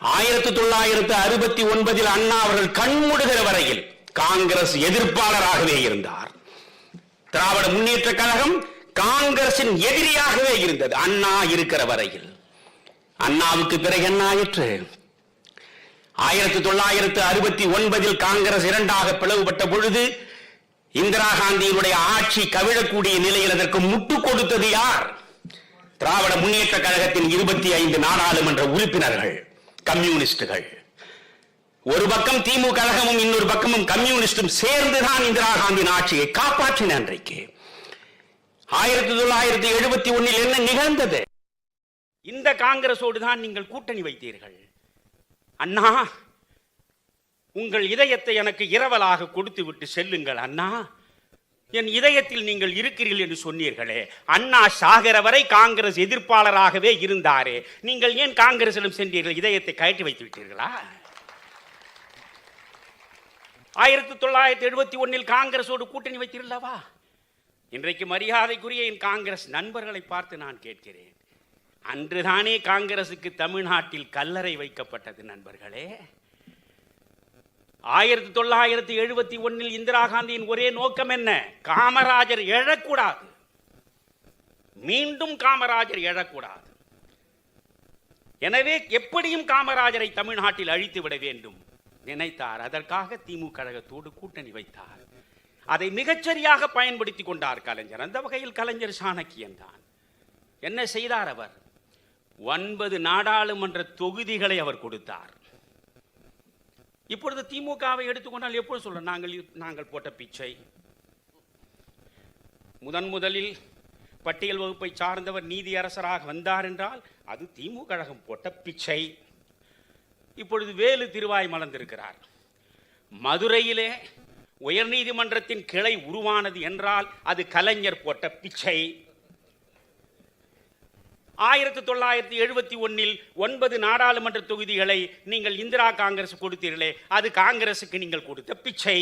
ஆயிரத்தி தொள்ளாயிரத்து அறுபத்தி ஒன்பதில் அண்ணா அவர்கள் கண்முடுகிற வரையில் காங்கிரஸ் எதிர்ப்பாளராகவே இருந்தார். திராவிட முன்னேற்ற கழகம் காங்கிரசின் எதிரியாகவே இருந்தது. அண்ணா இருக்கிற வரையில். அண்ணாவுக்கு பிறகு என்ன ஆயிற்று? ஆயிரத்தி தொள்ளாயிரத்து அறுபத்தி ஒன்பதில் காங்கிரஸ் இரண்டாக பிளவுபட்ட பொழுது இந்திரா காந்தியினுடைய ஆட்சி கவிழக்கூடிய நிலையில் அதற்கு முட்டு கொடுத்தது யார்? திராவிட முன்னேற்ற கழகத்தின் இருபத்தி ஐந்து நாடாளுமன்ற உறுப்பினர்கள். கம்யூனிஸ்டுகள். ஒரு பக்கம் திமுக கழகமும் இன்னொரு பக்கமும் கம்யூனிஸ்டும் சேர்ந்துதான் இந்திரா காந்தியின் ஆட்சியை காப்பாற்றின அன்றைக்கு. ஆயிரத்தி தொள்ளாயிரத்தி எழுபத்தி ஒன்னில் என்ன நிகழ்ந்தது? இந்த காங்கிரசோடு தான் நீங்கள் கூட்டணி வைத்தீர்கள். அண்ணா உங்கள் இதயத்தை எனக்கு இரவலாக கொடுத்து விட்டு செல்லுங்கள் அண்ணா. என் இதயத்தில் நீங்கள் இருக்கிறீர்கள் என்று சொன்னீர்களே. அண்ணா சாகிற வரை காங்கிரஸ் எதிர்ப்பாளராகவே இருந்தாரே. நீங்கள் ஏன் காங்கிரசிடம் சென்றீர்கள்? இதயத்தை கயற்றி வைத்து விட்டீர்களா? ஆயிரத்தி தொள்ளாயிரத்தி எழுபத்தி ஒன்னில் காங்கிரஸோடு கூட்டணி வைத்தீர்களவா இன்றைக்கு மரியாதைக்குரிய என் காங்கிரஸ் நண்பர்களை பார்த்து நான் கேட்கிறேன். அன்றுதானே காங்கிரசுக்கு தமிழ்நாட்டில் கல்லறை வைக்கப்பட்டது நண்பர்களே. ஆயிரத்தி தொள்ளாயிரத்தி எழுபத்தி ஒன்னில் இந்திரா காந்தியின் ஒரே நோக்கம் என்ன? காமராஜர் எழக்கூடாது. மீண்டும் காமராஜர் எழக்கூடாது. எனவே எப்படியும் காமராஜரை தமிழ்நாட்டில் அழித்து விட வேண்டும். நினைத்தார். அதற்காக திமுக கழகத்தோடு கூட்டணி வைத்தார். அதை மிகச்சரியாக பயன்படுத்தி கொண்டார் கலைஞர். அந்த வகையில் கலைஞர் சாணக்கியன் தான். என்ன செய்தார் அவர்? ஒன்பது நாடாளுமன்ற தொகுதிகளை அவர் கொடுத்தார். இப்பொழுது திமுகவை எடுத்துக்கொண்டால் எப்பொழுது சொல்ல நாங்கள் நாங்கள் போட்ட பிச்சை. முதன் முதலில் பட்டியல் வகுப்பை சார்ந்தவர் நீதியரசராக வந்தார் என்றால் அது திமுக கழகம் போட்ட பிச்சை. இப்பொழுது வேலு திருவாய் மலர்ந்திருக்கிறார். மதுரையிலே உயர்நீதிமன்றத்தின் கிளை உருவானது என்றால் அது கலைஞர் போட்ட பிச்சை. ஆயிரத்தி தொள்ளாயிரத்தி எழுபத்தி ஒன்னில் ஒன்பது நாடாளுமன்ற தொகுதிகளை நீங்கள் இந்திரா காங்கிரஸ் கொடுத்தீர்களே அது காங்கிரசுக்கு நீங்கள் கொடுத்த பிச்சை.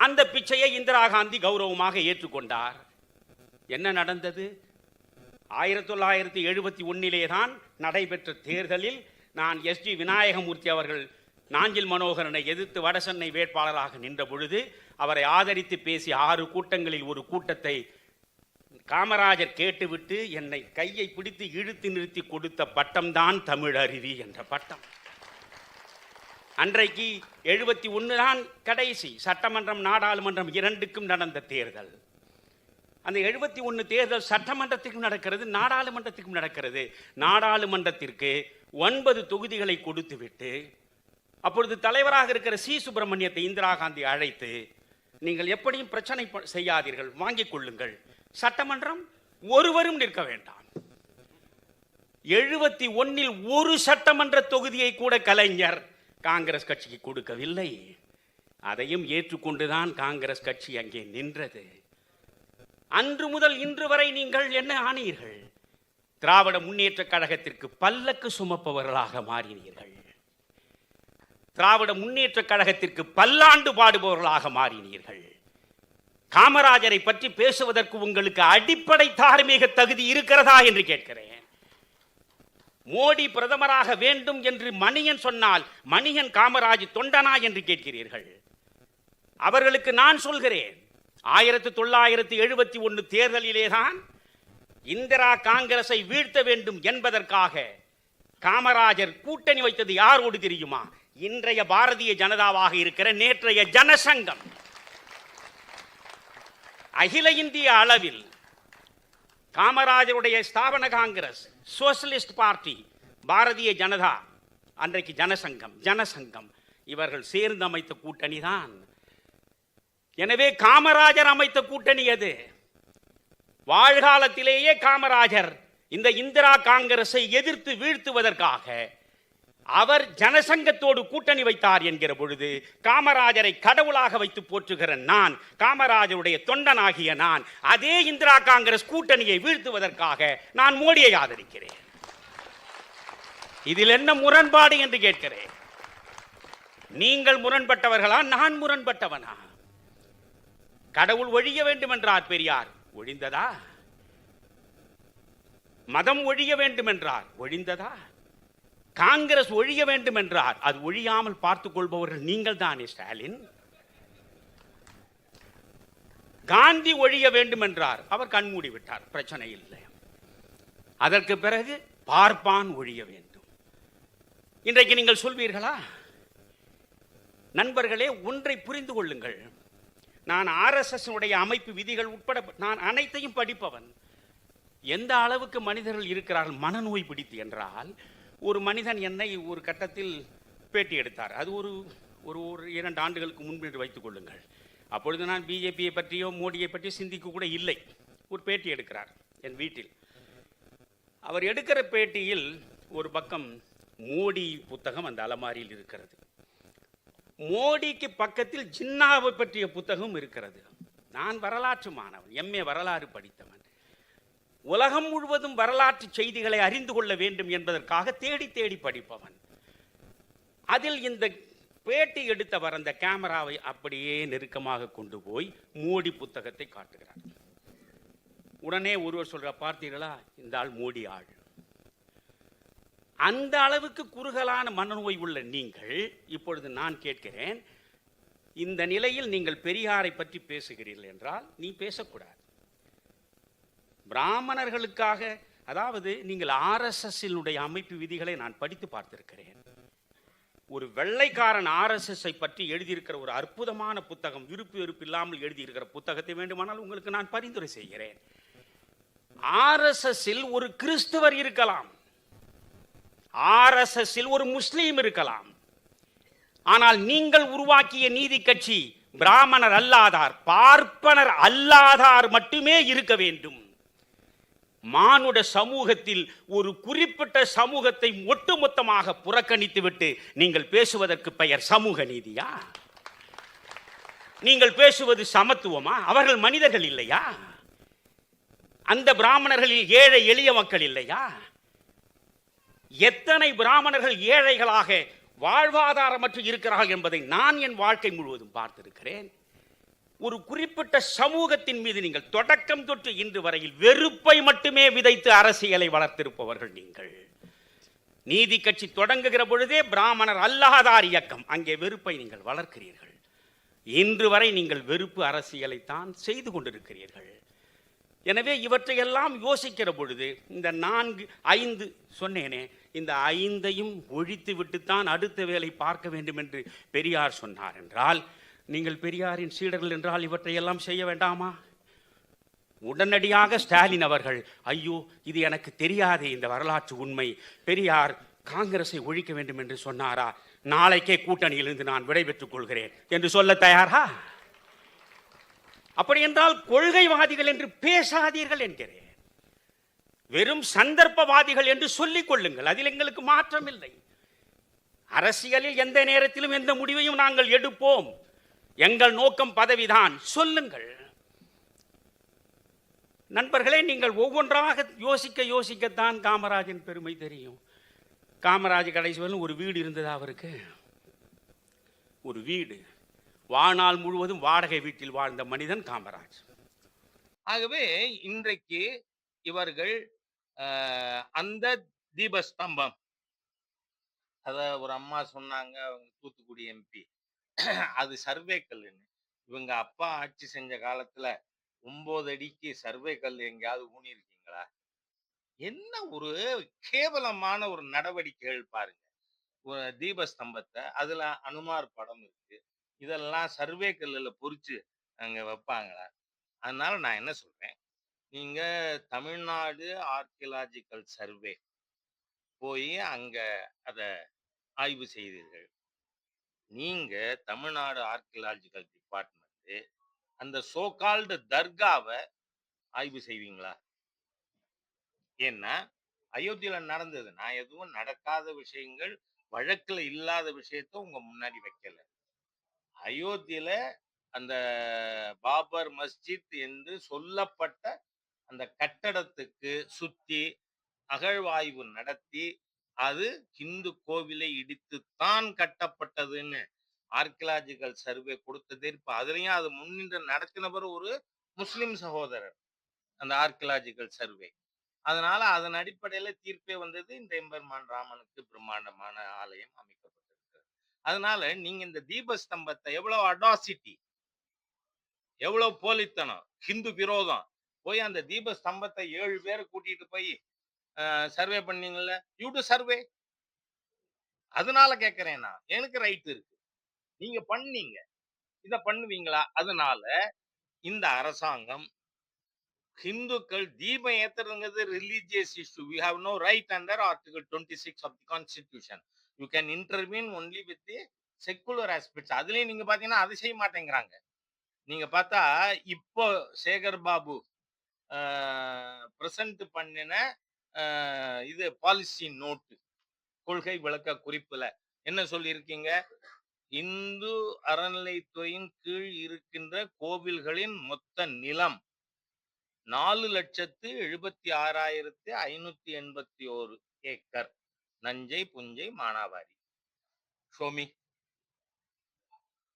அந்த பிச்சையை இந்திரா காந்தி கௌரவமாக ஏற்றுக்கொண்டார். என்ன நடந்தது? ஆயிரத்தி தொள்ளாயிரத்தி எழுபத்தி ஒன்னிலே தான் நடைபெற்ற தேர்தலில் நான் எஸ் ஜி விநாயகமூர்த்தி அவர்கள் நாஞ்சில் மனோகரனை எதிர்த்து வடசென்னை வேட்பாளராக நின்ற பொழுது அவரை ஆதரித்து பேசிய ஆறு கூட்டங்களில் ஒரு கூட்டத்தை காமராஜர் கேட்டுவிட்டு என்னை கையை பிடித்து இழுத்து நிறுத்தி கொடுத்த பட்டம்தான் தமிழ் அருவி என்ற பட்டம். அன்றைக்கு எழுபத்தி ஒன்று தான் கடைசி. சட்டமன்றம் நாடாளுமன்றம் இரண்டுக்கும் நடந்த தேர்தல். அந்த எழுபத்தி ஒன்று தேர்தல் சட்டமன்றத்திற்கும் நடக்கிறது நாடாளுமன்றத்திற்கும் நடக்கிறது. நாடாளுமன்றத்திற்கு ஒன்பது தொகுதிகளை கொடுத்துவிட்டு அப்பொழுது தலைவராக இருக்கிற சி. சுப்பிரமணியத்தை இந்திரா காந்தி அழைத்து நீங்கள் எப்படியும் பிரச்சனை ப- செய்யாதீர்கள் வாங்கிக் கொள்ளுங்கள். சட்டமன்றம் ஒருவரும் நிற்க வேண்டாம். எழுபத்தி ஒன்னில் ஒரு சட்டமன்ற தொகுதியை கூட கலைஞர் காங்கிரஸ் கட்சிக்கு கொடுக்கவில்லை. அதையும் ஏற்றுக்கொண்டுதான் காங்கிரஸ் கட்சி அங்கே நின்றது. அன்று முதல் இன்று வரை நீங்கள் என்ன ஆனீர்கள்? திராவிட முன்னேற்ற கழகத்திற்கு பல்லக்கு சுமப்பவர்களாக மாறினீர்கள். திராவிட முன்னேற்ற கழகத்திற்கு பல்லாண்டு பாடுபவர்களாக மாறினீர்கள். காமராஜரை பற்றி பேசுவதற்கு உங்களுக்கு அடிப்படை தார்மீக தகுதி இருக்கிறதா என்று கேட்கிறேன். மோடி பிரதமராக வேண்டும் என்று மணியன் சொன்னால் மணியன் காமராஜ் தொண்டனா என்று கேட்கிறீர்கள். அவர்களுக்கு நான் சொல்கிறேன் ஆயிரத்தி தொள்ளாயிரத்தி எழுபத்தி ஒன்று தேர்தலிலே தான் இந்திரா காங்கிரஸை வீழ்த்த வேண்டும் என்பதற்காக காமராஜர் கூட்டணி வைத்தது யாரோடு தெரியுமா? இன்றைய பாரதிய ஜனதாவாக இருக்கிற நேற்றைய ஜனசங்கம். அகில இந்திய அளவில் காமராஜருடைய ஸ்தாபன காங்கிரஸ் சோசலிஸ்ட் பார்ட்டி பாரதிய ஜனதா அன்றைக்கு ஜனசங்கம் ஜனசங்கம். இவர்கள் சேர்ந்து அமைத்த கூட்டணி தான். எனவே காமராஜர் அமைத்த கூட்டணி அது வாழ்காலத்திலேயே காமராஜர் இந்த இந்திரா காங்கிரஸை எதிர்த்து வீழ்த்துவதற்காக அவர் ஜனசங்கத்தோடு கூட்டணி வைத்தார் என்கிற பொழுது காமராஜரை கடவுளாக வைத்து போற்றுகிற நான் காமராஜருடைய தொண்டனாகிய நான் அதே இந்திரா காங்கிரஸ் கூட்டணியை வீழ்த்துவதற்காக நான் மோடியை ஆதரிக்கிறேன். இதில் என்ன முரண்பாடு என்று கேட்கிறேன். நீங்கள் முரண்பட்டவர்களா? நான் முரண்பட்டவனா? கடவுள் ஒழிய வேண்டும் என்றார் பெரியார். ஒழிந்ததா? மதம் ஒழிய வேண்டும் என்றார் ஒழிந்ததா? காங்கிரஸ் ஒழிய வேண்டும் என்றார். அது ஒழியாமல் பார்த்துக் கொள்பவர்கள் நீங்கள் தானே ஸ்டாலின்? காந்தி ஒழிய வேண்டும் என்றார். அவர் கண்மூடி விட்டார். பிரச்சனை இல்லை. அதற்கு பிறகு பார்ப்பான் ஒழிய வேண்டும். இன்றைக்கு நீங்கள் சொல்வீர்களா? நண்பர்களே ஒன்றை புரிந்து கொள்ளுங்கள். நான் ஆர்எஸ்எஸ் உடைய அமைப்பு விதிகள் உட்பட நான் அனைத்தையும் படிப்பவன். எந்த அளவுக்கு மனிதர்கள் இருக்கிறார்கள் மனநோய் பிடித்து என்றால் ஒரு மனிதன் என்னை ஒரு கட்டத்தில் பேட்டி எடுத்தார். அது ஒரு ஒரு ஒரு இரண்டு ஆண்டுகளுக்கு முன்பு வைத்துக் கொள்ளுங்கள். அப்பொழுது நான் பிஜேபியை பற்றியோ மோடியை பற்றியோ சிந்திக்க கூட இல்லை. ஒரு பேட்டி எடுக்கிறார் என் வீட்டில். அவர் எடுக்கிற பேட்டியில் ஒரு பக்கம் மோடி புத்தகம் அந்த அலமாரியில் இருக்கிறது. மோடிக்கு பக்கத்தில் ஜின்னாவை பற்றிய புத்தகம் இருக்கிறது. நான் வரலாற்று மாணவன் எம்ஏ வரலாறு படித்தவன். உலகம் முழுவதும் வரலாற்று செய்திகளை அறிந்து கொள்ள வேண்டும் என்பதற்காக தேடி தேடி படிப்பவன். அதில் இந்த பேட்டி எடுத்தவர் அந்த கேமராவை அப்படியே நெருக்கமாக கொண்டு போய் மோடி புத்தகத்தை காட்டுகிறார். உடனே ஒருவர் சொல்ற பார்த்தீர்களா? இந்த ஆள் மோடி ஆள். அந்த அளவுக்கு குறுகலான மனநோய் உள்ள நீங்கள் இப்பொழுது நான் கேட்கிறேன் இந்த நிலையில் நீங்கள் பெரியாரை பற்றி பேசுகிறீர்கள் என்றால் நீ பேசக்கூடாது. பிராமணர்களுக்காக அதாவது நீங்கள் ஆர்எஸ்எஸ்ஸினுடைய அமைப்பு விதிகளை நான் படித்து பார்த்திருக்கிறேன். ஒரு வெள்ளைக்காரன் ஆர்எஸ்எஸ்ஸை பற்றி எழுதியிருக்கிற ஒரு அற்புதமான புத்தகம் விருப்பு வெறுப்பு இல்லாமல் எழுதியிருக்கிற புத்தகத்தை வேண்டுமானால் உங்களுக்கு நான் பரிந்துரை செய்கிறேன். ஆர்எஸ்எஸ்ஸில் ஒரு கிறிஸ்துவர் இருக்கலாம். ஆர்எஸ்எஸ்ஸில் ஒரு முஸ்லீம் இருக்கலாம். ஆனால் நீங்கள் உருவாக்கிய நீதி கட்சி பிராமணர் அல்லாதார் பார்ப்பனர் அல்லாதார் மட்டுமே இருக்க வேண்டும். மானுட சமூகத்தில் ஒரு குறிப்பிட்ட சமூகத்தை ஒட்டுமொத்தமாக புறக்கணித்துவிட்டு நீங்கள் பேசுவதற்கு பெயர் சமூக நீதியா? நீங்கள் பேசுவது சமத்துவமா? அவர்கள் மனிதர்கள் இல்லையா? அந்த பிராமணர்களில் ஏழை எளிய மக்கள் இல்லையா? எத்தனை பிராமணர்கள் ஏழைகளாக வாழ்வாதாரமற்று இருக்கிறார்கள் என்பதை நான் என் வாழ்க்கை முழுவதும் பார்த்திருக்கிறேன். ஒரு குறிப்பிட்ட சமூகத்தின் மீது நீங்கள் தொடக்கம் தொட்டு இன்று வரையில் வெறுப்பை மட்டுமே விதைத்து அரசியலை வளர்த்திருப்பவர்கள் நீங்கள். நீதி கட்சி தொடங்குகிற பொழுதே பிராமணர் அல்லாதார் இயக்கம். அங்கே வெறுப்பை நீங்கள் வளர்க்கிறீர்கள். இன்று வரை நீங்கள் வெறுப்பு அரசியலை தான் செய்து கொண்டிருக்கிறீர்கள். எனவே இவற்றையெல்லாம் யோசிக்கிற பொழுது இந்த நான்கு ஐந்து சொன்னேனே இந்த ஐந்தையும் ஒழித்து விட்டுத்தான் அடுத்த வேலை பார்க்க வேண்டும் என்று பெரியார் சொன்னார் என்றால் நீங்கள் பெரியாரின் சீடர்கள் என்றால் இவற்றையெல்லாம் செய்ய வேண்டாமா? உடனடியாக ஸ்டாலின் அவர்கள் ஐயோ இது எனக்கு தெரியாதே இந்த வரலாற்று உண்மை. பெரியார் காங்கிரஸை ஒழிக்க வேண்டும் என்று சொன்னாரா? நாளைக்கே கூட்டணியிலிருந்து நான் விடைபெற்றுக் கொள்கிறேன். என்று சொல்ல தயாரா? அப்படி என்றால் கொள்கைவாதிகள் என்று பேசாதீர்கள் என்கிறேன். வெறும் சந்தர்ப்பவாதிகள் என்று சொல்லிக் கொள்ளுங்கள். அதில் எங்களுக்கு மாற்றம் இல்லை அரசியலில் எந்த நேரத்திலும் எந்த முடிவையும் நாங்கள் எடுப்போம். எங்கள் நோக்கம் பதவிதான். சொல்லுங்கள். நண்பர்களே நீங்கள் ஒவ்வொன்றாக யோசிக்க யோசிக்கத்தான் காமராஜன் பெருமை தெரியும். காமராஜ் கடைசி ஒரு வீடு இருந்தது அவருக்கு? ஒரு வீடு. வாழ்நாள் முழுவதும் வாடகை வீட்டில் வாழ்ந்த மனிதன் காமராஜ். ஆகவே இன்றைக்கு இவர்கள் அந்த தீபஸ்தம்பம். அத ஒரு அம்மா சொன்னாங்க அவங்க தூத்துக்குடி எம்பி. அது சர்வே கல்லுன்னு. இவங்க அப்பா ஆட்சி செஞ்ச காலத்துல ஒன்பது அடிக்கு சர்வே கல் எங்கேயாவது ஊனி இருக்கீங்களா என்ன ஒரு கேவலமான ஒரு நடவடிக்கைகள் பாருங்க. ஒரு தீபஸ்தம்பத்தை அதுல அனுமார் படம் இருக்கு. இதெல்லாம் சர்வே கல்லுல பொறிச்சு அங்க வைப்பாங்களா? அதனால நான் என்ன சொல்றேன்? நீங்க தமிழ்நாடு ஆர்கியலாஜிக்கல் சர்வே போய் அங்க அதை ஆய்வு செய்தீர்கள். நீங்க தமிழ்நாடு ஆர்கியலாஜிக்கல் டிபார்ட்மெண்ட் அந்த சோகால்டு தர்காவை ஆய்வு செய்வீங்களா? ஏன்னா அயோத்தியில நடந்தது. நான் எதுவும் நடக்காத விஷயங்கள் வழக்குல இல்லாத விஷயத்த உங்க முன்னாடி வைக்கல. அயோத்தியில அந்த பாபர் மஸ்ஜித் என்று சொல்லப்பட்ட அந்த கட்டடத்துக்கு சுத்தி அகழ்வாய்வு நடத்தி அது இந்து கோவிலை இடித்துத்தான் கட்டப்பட்டதுன்னு ஆர்கியலாஜிக்கல் சர்வே கொடுத்தது இப்ப அதுலயும் அது முன்னின்று நடத்தினவர் ஒரு முஸ்லிம் சகோதரர் அந்த ஆர்கியலாஜிக்கல் சர்வே அதனால அதன் அடிப்படையில தீர்ப்பே வந்தது இந்த எம்பெருமான் ராமனுக்கு பிரம்மாண்டமான ஆலயம் அமைக்கப்பட்டிருக்கிறது. அதனால நீங்க இந்த தீபஸ்தம்பத்தை எவ்வளவு அடாசிட்டி எவ்வளவு போலித்தனம் ஹிந்து விரோதம் போய் அந்த தீபஸ்தம்பத்தை ஏழு பேரை கூட்டிட்டு போய் சர்வே பண்ணீங்கல்ல? You do survey? அதனால கேக்குறேன் நான். எனக்கு ரைட் இருக்கு. நீங்க பண்ணீங்க. இத பண்ணுவீங்களா? அதனால இந்த அரசாங்கம் ஹிந்துக்கள் தீபம் ஏத்துறதுங்கிறது religious issue we have no right under article twenty six of the constitution you can intervene only with the secular aspects அதுலயும் நீங்க பாத்தீங்கன்னா அதை செய்ய மாட்டேங்கிறாங்க. நீங்க பார்த்தா இப்போ சேகர் பாபு பிரசன்ட் பண்ணின இது பாலிசி நோட்டு கொள்கை விளக்க குறிப்புல. என்ன சொல்லியிருக்கீங்க? இந்து அறநிலைத்துறையின் கீழ் இருக்கின்ற கோவில்களின் மொத்த நிலம் நாலு லட்சத்து எழுபத்தி ஆறாயிரத்து ஐநூத்தி எண்பத்தி ஓரு ஏக்கர். நஞ்சை புஞ்சை மானாவாரி. ஷோமி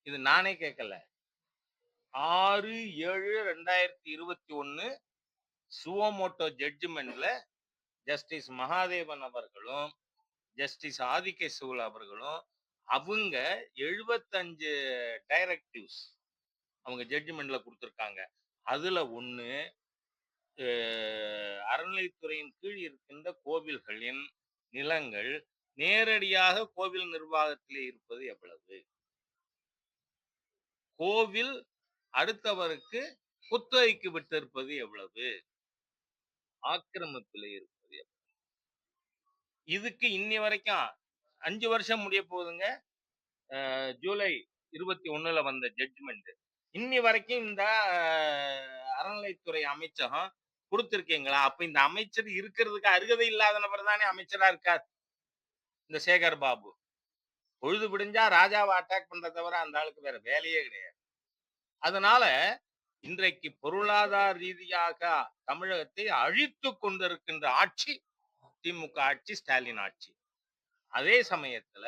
இது நானே கேட்கல ஆறு ஏழு ரெண்டாயிரத்தி இருபத்தி ஒன்னு சுவோமோட்டோ ஜட்ஜ்மெண்ட்ல ஜஸ்டிஸ் மகாதேவன் அவர்களும் ஜஸ்டிஸ் ஆதிகேசவுல் அவர்களும் அவங்க எழுபத்தஞ்சு டைரக்டிவ்ஸ் அவங்க ஜட்ஜ்மெண்ட்ல கொடுத்துருக்காங்க. அதுல ஒன்று அறநிலைத்துறையின் கீழ் இருக்கின்ற கோவில்களின் நிலங்கள் நேரடியாக கோவில் நிர்வாகத்திலே இருப்பது எவ்வளவு? கோவில் அடுத்தவருக்கு குத்தகைக்கு விட்டிருப்பது எவ்வளவு? ஆக்கிரமிப்பில் இருக்கும் இதுக்கு இன்னி வரைக்கும் அஞ்சு வருஷம் முடிய போகுதுங்க. ஜூலை இருபத்தி ஒண்ணுல வந்த ஜட்ஜ்மெண்ட் இன்னி வரைக்கும் இந்த அறநிலைத்துறை அமைச்சகம் கொடுத்திருக்கீங்களா? அப்ப இந்த அமைச்சர் இருக்கிறதுக்கு அருகதை இல்லாத நபர் தானே அமைச்சரா இருக்கார் இந்த சேகர் பாபு. பொழுது பிடிஞ்சா ராஜாவை அட்டாக் பண்ற தவிர அந்த ஆளுக்கு வேற வேலையே கிடையாது. அதனால இன்றைக்கு பொருளாதார ரீதியாக தமிழகத்தை அழித்து கொண்டிருக்கின்ற ஆட்சி திமுக ஆட்சி ஸ்டாலின் ஆட்சி. அதே சமயத்துல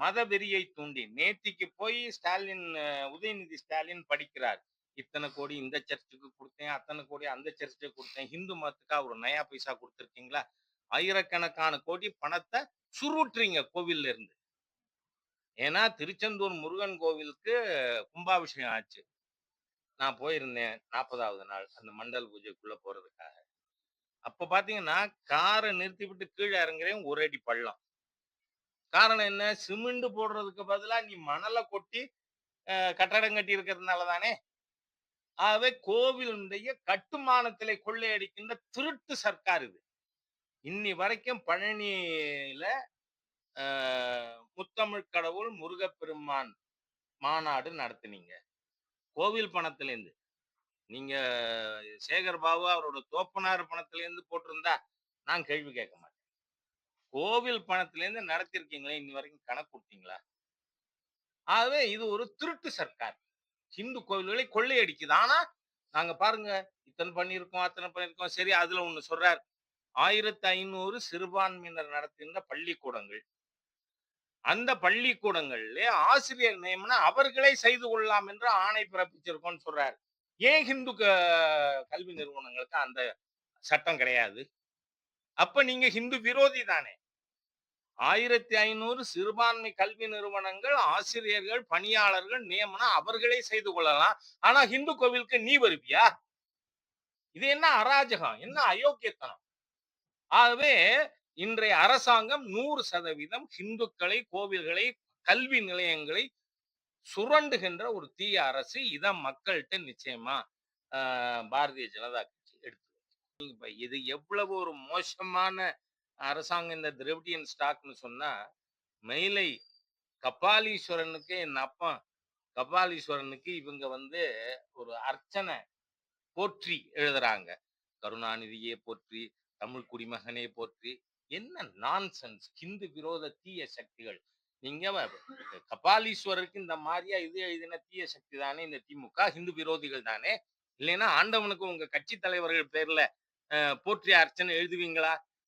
மத வெறியை தூண்டி நேத்திக்கு போய் ஸ்டாலின் உதயநிதி ஸ்டாலின் படிக்கிறார். இத்தனை கோடி இந்த சர்ச்சுக்கு கொடுத்தேன் அத்தனை கோடி அந்த சர்ச்சுக்கு கொடுத்தேன் ஹிந்து மதத்துக்கா ஒரு நயா பைசா கொடுத்துருக்கீங்களா? ஆயிரக்கணக்கான கோடி பணத்தை சுருட்டுறீங்க கோவில்ல இருந்து. ஏன்னா திருச்செந்தூர் முருகன் கோவிலுக்கு கும்பாபிஷேகம் ஆச்சு. நான் போயிருந்தேன் நாற்பதாவது நாள் அந்த மண்டல் பூஜைக்குள்ள போறதுக்காக. அப்ப பாத்தீங்கன்னா காரை நிறுத்தி விட்டு கீழே இறங்குறேன் ஒரு அடி பள்ளம். காரணம் என்ன? சிமெண்ட் போடுறதுக்கு பதிலா நீ மணலை கொட்டி கட்டடம் கட்டி இருக்கிறதுனால தானே? ஆகவே கோவிலுடைய கட்டுமானத்திலே கொள்ளையடிக்கின்ற திருட்டு சர்க்கார் இது. இன்னி வரைக்கும் பழனியில முத்தமிழ் கடவுள் முருகப்பெருமான் மாநாடு நடத்தினீங்க. கோவில் பணத்திலேருந்து நீங்க சேகர் பாபு அவரோட தோப்பனார் பணத்திலேருந்து போட்டிருந்தா நான் கேள்வி கேட்க மாட்டேன். கோவில் பணத்திலேருந்து நடத்திருக்கீங்களே இன்னி வரைக்கும் கணக்கு கொடுத்தீங்களா? ஆகவே இது ஒரு திருட்டு சர்க்கார். ஹிந்து கோவில்களை கொள்ளையடிக்குது ஆனா நாங்க பாருங்க இத்தனை பண்ணியிருக்கோம் அத்தனை பண்ணியிருக்கோம். சரி அதுல ஒண்ணு சொல்றார். ஆயிரத்தி ஐநூறு சிறுபான்மையினர் நடத்துகின்ற பள்ளிக்கூடங்கள். அந்த பள்ளிக்கூடங்கள்ல ஆசிரியர் நியமனம் அவர்களே செய்து கொள்ளலாம் என்று ஆணை பிறப்பிச்சிருக்கோம்னு சொல்றாரு. ஏன் ஹிந்து க- கல்வி நிறுவனங்களுக்கு அந்த சட்டம் கிடையாது? அப்ப நீங்க ஹிந்து விரோதி தானே? ஆயிரத்தி ஐநூறு சிறுபான்மை கல்வி நிறுவனங்கள் ஆசிரியர்கள் பணியாளர்கள் நியமனம் அவர்களே செய்து கொள்ளலாம். ஆனா ஹிந்து கோவிலுக்கு நீ வருவியா? இது என்ன அராஜகம்? என்ன அயோக்கியத்தனம்? ஆகவே இன்றைய அரசாங்கம் நூறு சதவீதம் ஹிந்துக்களை கோவில்களை கல்வி நிலையங்களை சுரண்டுகின்ற ஒரு தீய அரசு இதை மக்கள்கிட்ட நிச்சயமா ஆஹ், பாரதிய ஜனதா கட்சி எடுத்து இப்ப இது எவ்வளவு ஒரு மோசமான அரசாங்கம் இந்த திரவிடியன் ஸ்டாக்னு சொன்னா மயிலை கபாலீஸ்வரனுக்கு என் அப்பா கபாலீஸ்வரனுக்கு இவங்க வந்து ஒரு அர்ச்சனை போற்றி எழுதுறாங்க. கருணாநிதியே போற்றி தமிழ் குடிமகனே போற்றி என்ன நான்சென்ஸ் ஹிந்து விரோத தீய சக்திகள். நீங்க கபாலீஸ்வரருக்கு இந்த மாதிரியா இது எழுதின தீய சக்தி தானே இந்த திமுக ஹிந்து விரோதிகள் தானே இல்லைன்னா ஆண்டவனுக்கு உங்க கட்சி தலைவர்கள் பேர்ல போற்றி அர்ச்சனை எழுதுவீங்களா?